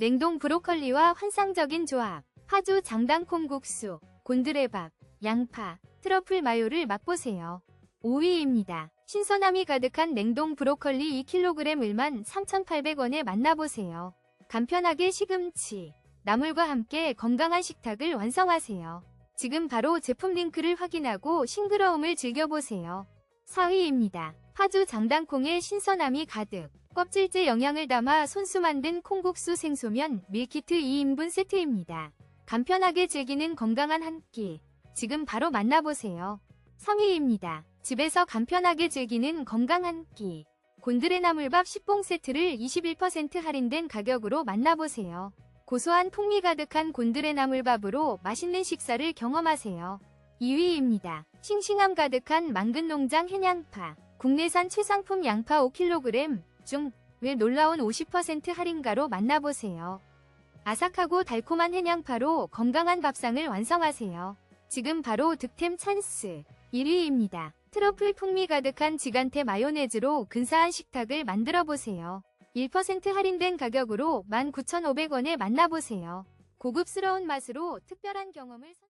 냉동 브로콜리와 환상적인 조합, 파주 장당 콩 국수, 곤드레밥, 양파, 트러플 마요를 맛보세요. 5위입니다. 신선함이 가득한 냉동 브로콜리 2kg을만 3,800원에 만나보세요. 간편하게 시금치, 나물과 함께 건강한 식탁을 완성하세요. 지금 바로 제품 링크를 확인하고 싱그러움을 즐겨보세요. 4위입니다. 파주 장당콩의 신선함이 가득, 껍질째 영양을 담아 손수 만든 콩국수 생소면 밀키트 2인분 세트입니다. 간편하게 즐기는 건강한 한 끼, 지금 바로 만나보세요. 3위입니다. 집에서 간편하게 즐기는 건강 한 끼. 곤드레 나물밥 10봉 세트를 21% 할인된 가격으로 만나보세요. 고소한 풍미 가득한 곤드레 나물밥으로 맛있는 식사를 경험하세요. 2위입니다. 싱싱함 가득한 망근 농장 해양파. 국내산 최상품 양파 5kg 중왜 놀라운 50% 할인가로 만나보세요. 아삭하고 달콤한 해양파로 건강한 밥상을 완성하세요. 지금 바로 득템 찬스 1위입니다. 트러플 풍미 가득한 지간테 마요네즈로 근사한 식탁을 만들어 보세요. 1% 할인된 가격으로 19,500원에 만나보세요. 고급스러운 맛으로 특별한 경험을 선-